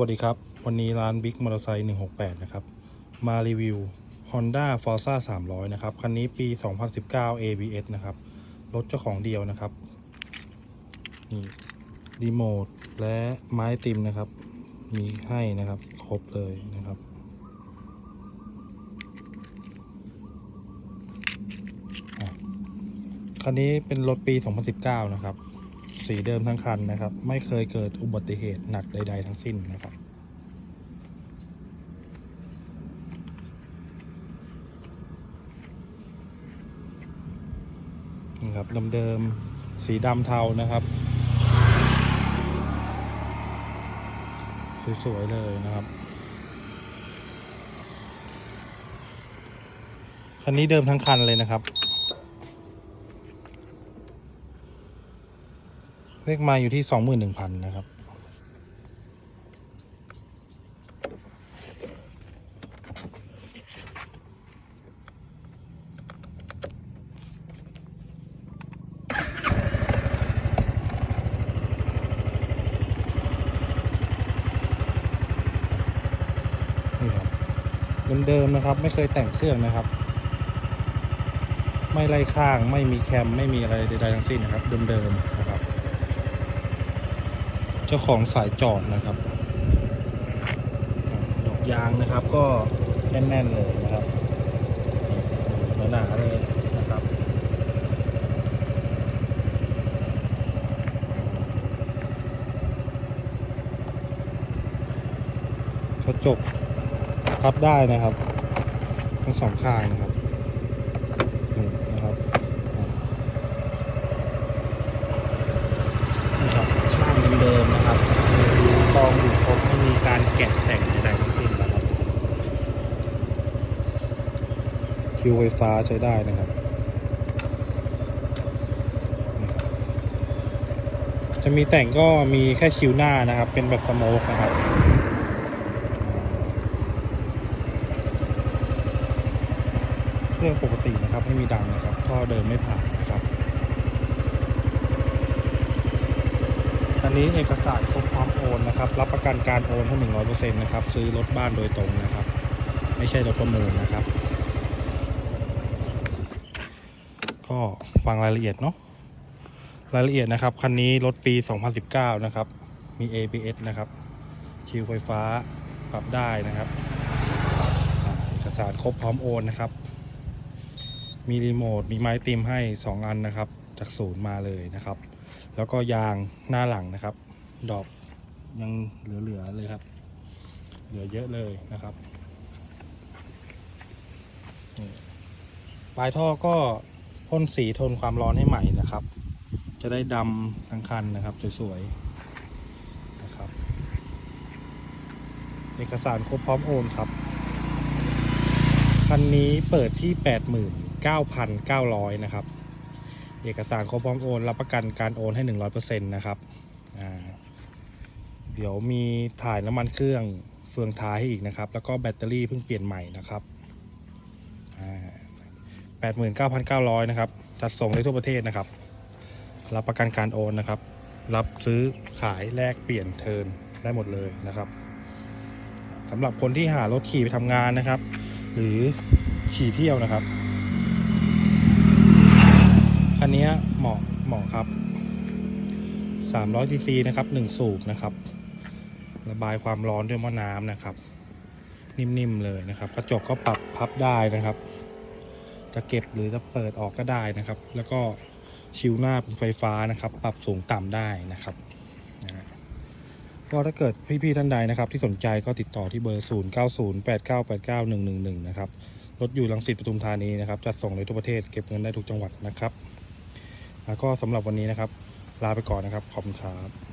วัสดีครับ วันนี้ร้านบิ๊กมอเตอร์ไซค์168 นะครับ มารีวิว Honda Forza 300 นะครับ คันนี้ปี 2019 ABS นะครับ รถเจ้าของเดียวนะครับ นี่รีโมทและไม้ติมนะครับ มีให้นะครับ ครบเลยนะครับ คันนี้เป็นรถปี 2019 นะครับ สีเดิมทั้งคันนะครับ ไม่เคยเกิดอุบัติเหตุหนักใด ๆ ทั้งสิ้นนะครับ นี่ครับเดิมๆสีดำเทานะครับ สวย ๆ เลยนะครับคันนี้เดิมทั้งคันเลยนะครับ เลขมาอยู่ที่สองหมื่นหนึ่งพันนะครับ นี่ครับเดิมๆนะครับ ไม่เคยแต่งเครื่องนะครับ ไม่ไล่ข้างไม่มีแคม ไม่มีอะไรใดๆทั้งสิ้นนะครับ เดิมๆนะครับ เจ้าของสายจอดนะครับ ดอกยางนะครับ ก็แน่นๆเลยนะครับหนาๆเลยนะครับ กระจกพับได้นะครับ ทั้งสองข้างนะครับนี่นะครับนี่ครับช่างเดิมๆนะครับกองอยู่ครบไม่มี การแกะแต่งใดๆทั้งสิ้นนะครับคิวไฟฟ้าใช้ได้นะครับ จะมีแต่งก็มีแค่คิวหน้านะครับ เป็นแบบสโมกนะครับเครื่องปกตินะครับไม่มีดังนะครับท่อเดิมไม่ผ่านนะครับ นนี้เอกสารครบพร้อมโอนนะครับ รับประกันการโอนให้หนึ่งร้อยเปอร์เซ็นต์นะครับ ซื้อรถบ้านโดยตรงนะครับ ไม่ใช่รถประมูลนะครับ ก็ฟังรายละเอียดเนาะ รายละเอียดนะครับ คันนี้รถปี 2019 นะครับ มี ABS นะครับ คิวไฟฟ้าปรับได้นะครับ เอกสารครบพร้อมโอนนะครับ มีรีโมท มีไม้ติมให้ 2 อันนะครับ จากศูนย์มาเลยนะครับ แล้วก็ยางหน้าหลังนะครับ ดอกยังเหลือๆเลยครับ เหลือเยอะเลยนะครับปลายท่อก็พ่นสีทนความร้อนให้ใหม่นะครับ จะได้ดำทั้งคันนะครับสวยๆนะครับ เอกสารครบพร้อมโอนครับ คันนี้เปิดที่ 89,900 นะครับ เอกสารครบพร้อมโอน รับประกันการโอนให้ 100%นะครับเดี๋ยวมีถ่ายน้ำมันเครื่องเฟืองท้ายให้อีกนะครับ แล้วก็แบตเตอรี่เพิ่งเปลี่ยนใหม่นะครับ89,900 นะครับจัดส่งได้ทั่วประเทศนะครับ รับประกันการโอนนะครับ รับซื้อขายแลกเปลี่ยนเทิร์นได้หมดเลยนะครับสำหรับคนที่หารถขี่ไปทำงานนะครับ หรือขี่เที่ยวนะครับ คันนี้เหมาะเหมาะครับ300 cc นะครับ1สูบนะครับ ระบายความร้อนด้วยม้อน้ำนะครับ นิ่มๆเลยนะครับ กระจกก็ปรับพับได้นะครับ จะเก็บหรือจะเปิดออกก็ได้นะครับ แล้วก็ชิวหน้าเป็นไฟฟ้านะครับ ปรับสูงต่ำได้นะครับก็ถ้าเกิดพี่ๆท่านใดนะครับ ที่สนใจก็ติดต่อที่เบอร์ 0 9 0 8 9 8 9 1 1 1 นะครับรถอยู่ลังสิตปทุมธานีนะครับจัดส่งในทั่วประเทศเก็บเงินได้ทุกจังหวัดนะครับ แล้วก็สำหรับวันนี้นะครับ ลาไปก่อนนะครับ ขอบคุณครับ